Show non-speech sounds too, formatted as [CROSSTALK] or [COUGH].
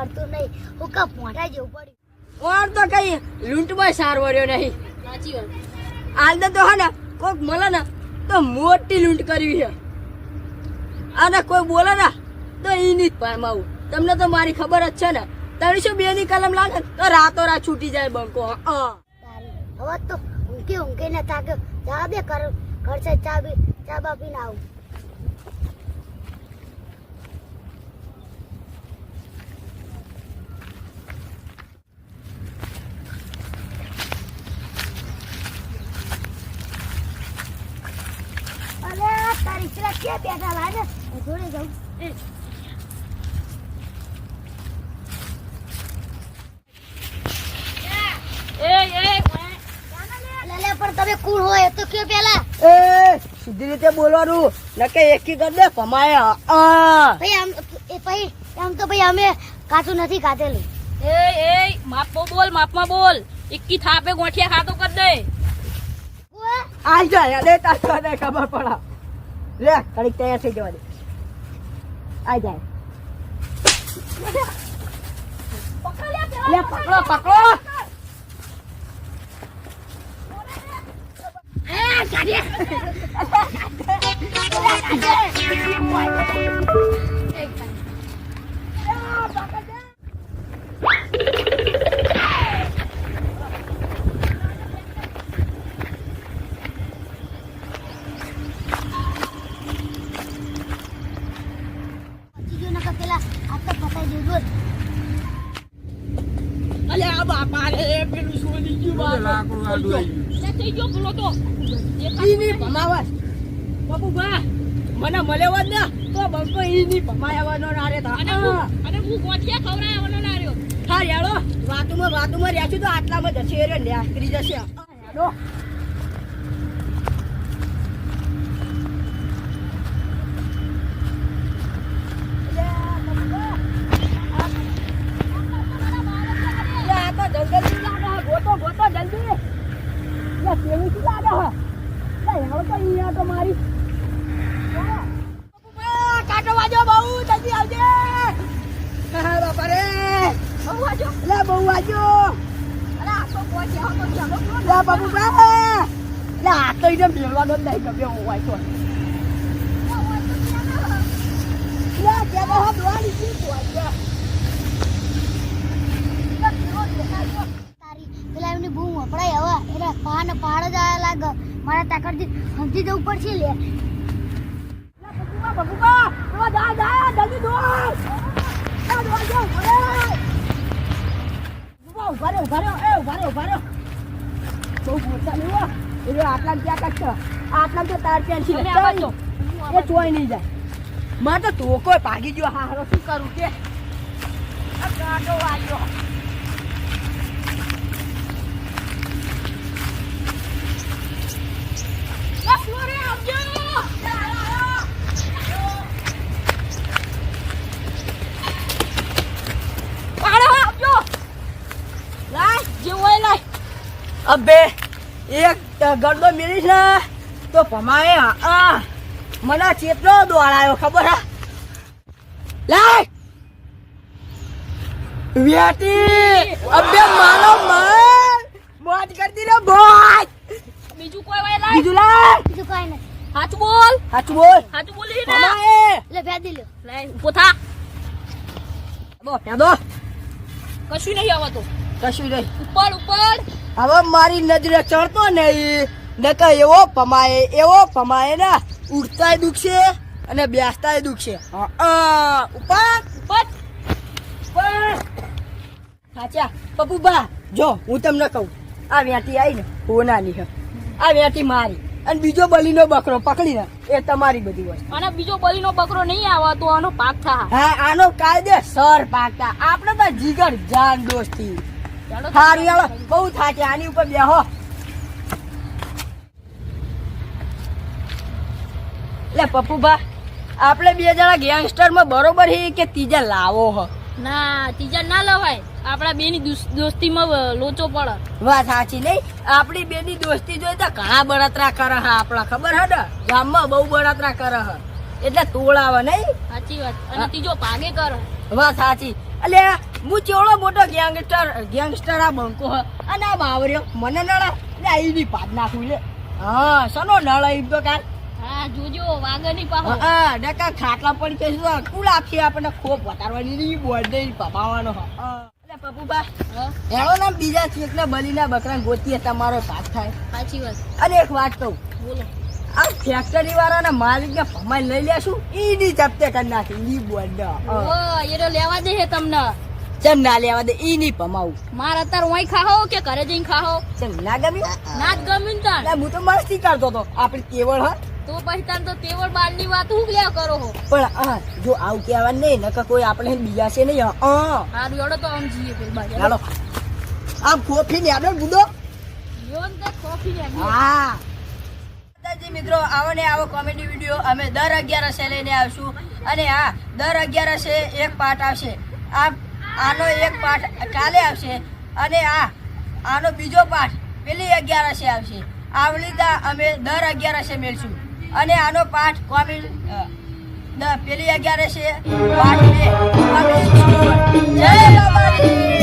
આવડતું નહીં. હું કા મોઢા જેવું પડ્યું. ઓર તો કઈ લૂંટમાં સાર વર્યો નહીં? સાચી વાત. આલદે તો હે ને કોક મળે ને તો મોટી લૂંટ કરવી છે. અને કોઈ બોલે ને તો એની જ પામાવું તમને તો મારી ખબર જ છે ને ત્રણસો બે ની કલમ લાગે તો રાતો રાત છૂટી જાય બંકો. હવે તો ઊંઘી ઊંઘી ને થાક્યો જા દે કર. ઘર છે ચા બી ચા બા પીને આવું અરે તારી પેલા ક્યાં તો બોલવાનું નકે એકી કર દે પમાય આ ભાઈ આમ એ ભાઈ આમ તો ભાઈ અમે કાચું નથી કાઢેલું એ એ માપમાં બોલ માપમાં બોલ એકી થાપે ગોઠિયા ખાતો કર દે આ જાય અરે તાર ખબર પડા લે કડીક તૈયાર થઈ જવા દે. આ જાય. લે પકડો પકડો. [LAUGHS] હાથ તો પતાઈ દેજો જ. અલ્યા બાપા રે પેલું સોની ગયું બાપા લે, થઈ ગયો ભૂલો તો ઈની ભમાવસ બાપુ બા મને મળ્યો જ ને તો બંકો ઈની ભમાયાવાનો ના રે અને હું અને હું ગોઠિયા ખવડાવવાનો ના રહ્યો. હા યાડો વાતુમાં વાતુમાં રહ્યા છું તો આટલામાં જશે રે ન્યાસ્ત્રી જશે યાડો લે કેવી શું લાગે હે લે યાર તો અહીંયા તો મારી કાટો વાજો બહુ જલ્દી આવજે હા બાપા રે બહુ વાજો લે બહુ વાજો અરે આ તો દોડી કી વાંચો તારી પેલા એમની બહુ વપરાય હવે એટલે પહાડ પહાડ જ આયા લાગે મારા તાકડથી સમજી જવું પડશે લે બબુબા બબુબા ઓ જા જા જલ્દી દોડ દોડ વાજો અરે બબુબા ઊભા રહો ઊભા રહો એ ઊભા રહો ઊભા રહો બહુ બોલતા નહીં હો એટલે આટલા ક્યાં કાઢશો આટલા તો ઉપર છે લે. મારે તો ધોકો ભાગી ગયો. હા હારો શું કરું કે? જે હોય લાય અબે એક ગરદો મેળીશ ને તો ભમાએ આ મને ચેતલો દોડાયો ખબર હા લાય! વ્યાટી અબે માનો માર! મોજ કરતી રે બોજ બીજું કોઈ વાય લાય? બીજું લાય? બીજું કઈ નથી. હાચું બોલ? હાથ બોલ. હાચું બોલી ને? ભમાએ! લે ભેદી લ્યો. લાય ઊભો થા. દો દો કશું નહીં આવતું કશું નહીં. ઉપર ઉપર. હવે મારી નજરે ચડતો નહીં. નકર એવો પમાય એવો પમાય ને ઉઠતાય દુખશે અને બેસતાય દુખશે. હા ઉપર. ઉપર. ઉપર. સાચા. પપ્પુબા જો હું તમને કહું. આ વેટી આવી ને હોનાની છે આ વેટી મારી. અને બીજો બલીનો બકરો પકડીને એ તમારી બધી વસ્તુ. અને બીજો બલીનો બકરો નહીં આવે તો આનો પાક થા. હા આનો કાયદે સર પાકતા. આપણે તો જીગર જાન દોસ્તી. હારું બહુ થાકે. આની ઉપર બેહો. લે પપ્પુભા આપણે બે જણા ગેંગસ્ટરમાં બરોબર હે કે ત્રીજા લાવો હ? ના ત્રીજા ના લવાય. આપણા બેની દોસ- દોસ્તીમાં લોચો પડે. વાત સાચી નહીં. આપણી બેની દોસ્તી જોઈ તો ઘણા બળતરા કરે હા આપણા. ખબર હે ને? ગામમાં બહુ બળતરા કરે હે. એટલે તોળાવે નહીં. સાચી વાત. અને ત્રીજો ભાગે કરે. વાત સાચી. એટલે હું ચેવડો મોટો ગેંગસ્ટર ગેંગસ્ટર આ બંકો હ. અને આ બાવર્યો મને નળા એટલે આ બી પાડ નાખું લે. હા સનો નળા ઈ તો કાલ? હા જોજો વાગરની પાહો. હા ડકા ખાટલા પણ કહીશું તો કુલ આખી આપણને ખોપ વધારવાની ની બોર્ડે પપાવાનો હ. એટલે પપ્પુબા હા, હેળો ના બીજા ચેકના બલીના બકરા ગોતીએ તમારો પાક થાય. સાચી વાત. અને એક વાત કહું. બોલો. આ ફેક્ટરી વાળાના માલિકને ભમાઈ લઈ લેશું. ઈની જપ્તે કરી નાખી. ઈ બોર્ડ ઓ એ તો લેવા દે હે તમને. ચમ ના લેવા દે ઈની ભમાવું. મારે અત્યારે ઓય ખાહો કે ઘરે જઈને ખાહો? ચમ ના ગમ્યું? ના જ ગમ્યું ને તાર હું તો મસ્તી કરતો હતો. આપણે કેવળ હા. તો પછી તાર તો તેવડ બારની વાત હું લ્યા કરો હો? પણ આ જો આવું કેવા નહીં નકર કોઈ આપણે બીજા છે નહીં હા. હારું એડો તો આમ જઈએ પેલી બાજુ. ચાલો આમ કોફી ને આપણે બુદો યોન ને તે કોફી ને હા. માતાજી મિત્રો આવો ને આવો કોમેડી વીડિયો અમે દર અગિયારસે લઈને આવશું. અને હા, દર અગિયારસે એક પાર્ટ આવશે. આ આનો એક પાઠ કાલે આવશે. અને આ આનો બીજો પાઠ પેલી અગિયારસે આવશે. આવી રીતે અમે દર અગિયારસે મેળશું. અને આનો પાઠ કોમેડી પેલી અગિયારસે પાઠ બે. જય video.